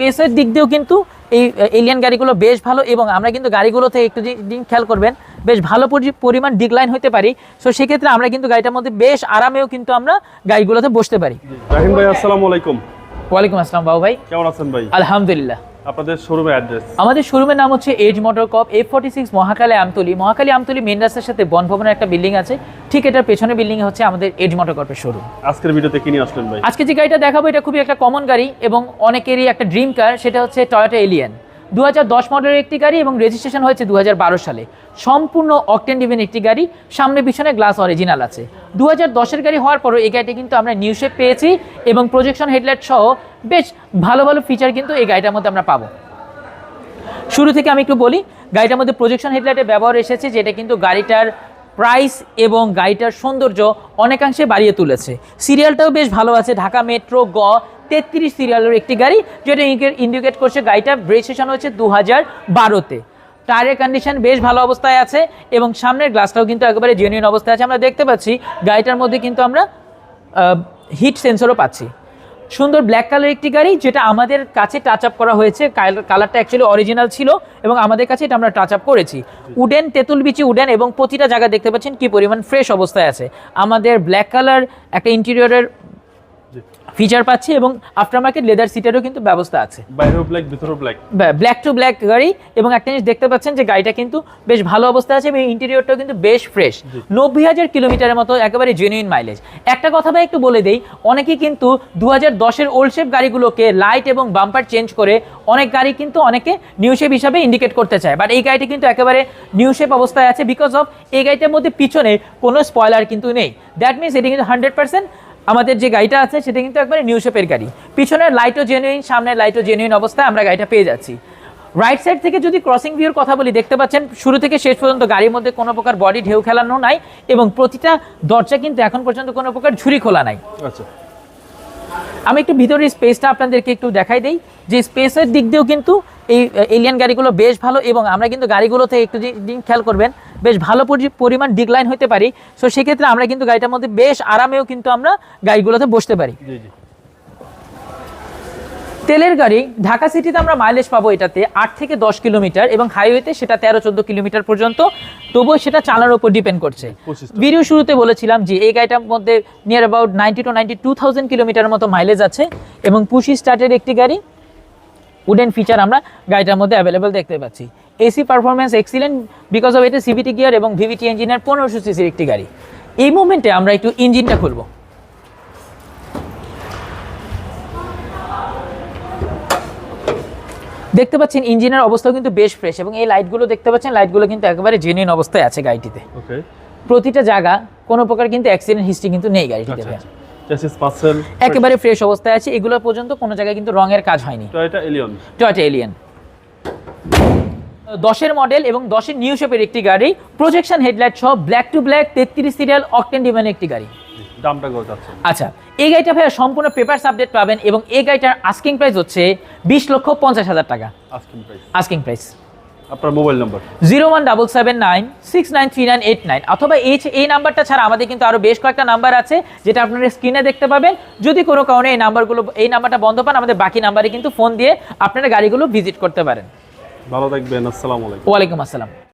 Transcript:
স্পেসের দিক দিয়েও কিন্তু এই এলিয়ান গাড়িগুলো বেশ ভালো এবং আমরা কিন্তু গাড়িগুলো থেকে একটু দিন খেয়াল করবেন বেশ ভালো পরি- পরিমাণ ডিক্লাইন হতে পারি। সো সেক্ষেত্রে আমরা কিন্তু গাড়িটার মধ্যে বেশ আরামেও কিন্তু আমরা গাড়িগুলোতে বসতে পারি। রাহিম ভাই আসসালামু আলাইকুম। ওয়ালাইকুম আসসালাম বাবু ভাই। কেমন আছেন ভাই? আলহামদুলিল্লাহ। আপনাদের শোরুমের অ্যাড্রেস আমাদের শোরুমের নাম হচ্ছে এজ মোটর কপ F forty six Mohakhali Amtoli. Mohakhali Amtoli main রাস্তার সাথে বনভবনের একটা বিল্ডিং আছে। ঠিক এটার পেছনে বিল্ডিং হচ্ছে আমাদের এজ মোটর কপের শোরুম আজকের ভিডিওতে কি নিয়ে আসলেন ভাই? আজকে যে গাড়িটা দেখাবো এটা খুবই একটা কমন গাড়ি এবং অনেকেরই একটা ড্রিম কার সেটা হচ্ছে টয়োটা এলিয়ান দু দশ মডেলের একটি গাড়ি এবং রেজিস্ট্রেশন হয়েছে দু হাজার বারো সালে। সম্পূর্ণ অকটেন ডিভেন একটি গাড়ি সামনে পিছনে গ্লাস অরিজিনাল আছে। দু হাজার গাড়ি হওয়ার পরও এই গাড়িটি কিন্তু আমরা নিউ শেপ পেয়েছি এবং প্রজেকশন হেডলাইট সহ বেশ ভালো ভালো ফিচার কিন্তু এই গাড়িটার মধ্যে আমরা পাবো। শুরু থেকে আমি একটু বলি, গাড়িটার মধ্যে প্রজেকশন হেডলাইটের ব্যবহার এসেছে যেটা কিন্তু গাড়িটার প্রাইস এবং গাড়িটার সৌন্দর্য অনেকাংশে বাড়িয়ে তুলেছে। সিরিয়ালটাও বেশ ভালো আছে, ঢাকা মেট্রো গ, তেত্রিশ সিরিয়ালের একটি গাড়ি, যেটা ইন্ডিকেট করছে গাড়িটা রেজিস্ট্রেশন হয়েছে দু হাজার বারোতে। টায়ারের কন্ডিশন বেশ ভালো অবস্থায় আছে এবং সামনের গ্লাসটাও কিন্তু একেবারে জেনুইন অবস্থায় আছে। আমরা দেখতে পাচ্ছি, গাড়িটার মধ্যে কিন্তু আমরা হিট সেন্সরও পাচ্ছি। সুন্দর ব্ল্যাক কালার একটি গাড়ি, যেটা আমাদের কাছে টাচ আপ করা হয়েছে। কালারটা অ্যাকচুয়ালি অরিজিনাল ছিল এবং আমাদের কাছে এটা আমরা টাচ আপ করেছি। উডেন, তেঁতুল বিচি উডেন এবং প্রতিটা জায়গা দেখতে পাচ্ছেন কি পরিমাণ ফ্রেশ অবস্থায় আছে। আমাদের ব্ল্যাক কালার একটা ইন্টেরিয়রের ফিচার পাচ্ছি এবং আফটার মার্কেট লেদার সিটেরও কিন্তু ব্যবস্থা আছে। বাইরেও ব্ল্যাক ভিতরেও ব্ল্যাক ব্ল্যাক টু ব্ল্যাক গাড়ি এবং একটা জিনিস দেখতে পাচ্ছেন যে গাড়িটা কিন্তু বেশ ভালো অবস্থায় আছে এবং ইন্টেরিয়রটাও কিন্তু বেশ ফ্রেশ নব্বই হাজার কিলোমিটারের মতো একেবারে জেনুইন মাইলেজ একটা কথা ভাই একটু বলে দেই অনেকেই কিন্তু দু হাজার দশের ওল্ড শেপ গাড়িগুলোকে লাইট এবং বাম্পার চেঞ্জ করে অনেক গাড়ি কিন্তু অনেকে নিউ শেপ হিসাবে ইন্ডিকেট করতে চায়। বাট এই গাড়িটা কিন্তু একেবারে নিউ শেপ অবস্থায় আছে বিকজ অফ এই গাড়িটার মধ্যে পিছনে কোনো স্পয়লার কিন্তু নেই। দ্যাট মিনস এটি কিন্তু হান্ড্রেড পার্সেন্ট আমাদের যে গাড়িটা আছে, সেটা কিন্তু একবারে নিউ শেপের গাড়ি। পিছনের লাইটও জেনুইন সামনের লাইটও জেনুইন অবস্থায় আমরা গাড়িটা পেয়ে যাচ্ছি। রাইট সাইড থেকে যদি ক্রসিং ভিউর কথা বলি, দেখতে পাচ্ছেন শুরু থেকে শেষ পর্যন্ত গাড়ির মধ্যে কোনো প্রকার বডি ঢেউ খেলানো নাই এবং প্রতিটা দরজা কিন্তু এখন পর্যন্ত কোনো প্রকার ঝুরি খোলা নাই। আচ্ছা। আমি একটু ভিতরের স্পেসটা আপনাদেরকে একটু দেখাই দিই। যে স্পেসের দিক দিয়েও কিন্তু এই এলিয়ান গাড়িগুলো বেশ ভালো এবং আমরা কিন্তু গাড়িগুলোতে একটু দিন খেয়াল করবেন, বেশ ভালো পরি- পরিমাণ ডিক্লাইন হতে পারি। সো সেক্ষেত্রে আমরা কিন্তু গাড়িটার মধ্যে বেশ আরামেও কিন্তু আমরা গাড়িগুলোতে বসতে পারি। তেলের গাড়ি ঢাকা সিটিতে আমরা মাইলেজ পাবো এটাতে আট থেকে দশ কিলোমিটার এবং হাইওয়েতে সেটা তেরো চোদ্দ কিলোমিটার পর্যন্ত। তবুও সেটা চালানোর উপর ডিপেন্ড করছে। ভিডিও শুরুতে বলেছিলাম যে এই গাড়িটার মধ্যে near about ninety two ninety two thousand kilometre মতো মাইলেজ আছে এবং পুশি স্টার্টের একটি গাড়ি উডেন ফিচার আমরা গাড়িটার মধ্যে অ্যাভেলেবেল দেখতে পাচ্ছি। AC performance excellent because of এটা সিভিটি গিয়ার এবং ভিভিটি ইঞ্জিনের পনেরোশো সিসির একটি গাড়ি। এই মুমেন্টে আমরা একটু ইঞ্জিনটা খুলবো। দেখতে পাচ্ছেন ইঞ্জিনের অবস্থাও কিন্তু বেশ ফ্রেশ এবং এই লাইটগুলো দেখতে পাচ্ছেন লাইটগুলো কিন্তু একেবারে জেনুইন অবস্থায় আছে গাড়িটিতে। ওকে প্রতিটা জায়গা কোনো প্রকার কিন্তু অ্যাক্সিডেন্ট হিস্ট্রি কিন্তু নেই গাড়িটিতে আচ্ছা পার্সেল একেবারে ফ্রেশ অবস্থায় আছে এগুলো পর্যন্ত কোনো জায়গায় কিন্তু রঙের কাজ হয়নি। টয়োটা এলিয়ন টয়টা এলিয়ান দশের মডেল এবং দশের নিউ শেপের একটি গাড়ি প্রজেকশন হেডলাইট সহ ব্ল্যাক টু ব্ল্যাক তেত্রিশ সিরিয়াল অকটেন ডিমানের একটি গাড়ি। দামটা কত যাচ্ছে। আচ্ছা এই গাড়িটা ভাইয়া সম্পূর্ণ পেপারস আপডেট পাবেন এবং এই গাড়িটার আস্কিং প্রাইস হচ্ছে বিশ লক্ষ পঞ্চাশ হাজার টাকা। আস্কিং প্রাইস আস্কিং প্রাইস আপনার mobile number zero one double seven nine six nine three nine eight nine. অথবা এই এই নাম্বারটা ছাড়া আমাদের কিন্তু আরও বেশ কয়েকটা নাম্বার আছে যেটা আপনারা স্ক্রিনে দেখতে পাবেন। যদি কোনো কারণে এই নাম্বারগুলো এই নাম্বারটা বন্ধ পান আমাদের বাকি নাম্বারে কিন্তু ফোন দিয়ে আপনারা গাড়িগুলো ভিজিট করতে পারেন। ভালো থাকবেন আসসালামু আলাইকুম। ওয়ালাইকুম আসসালাম।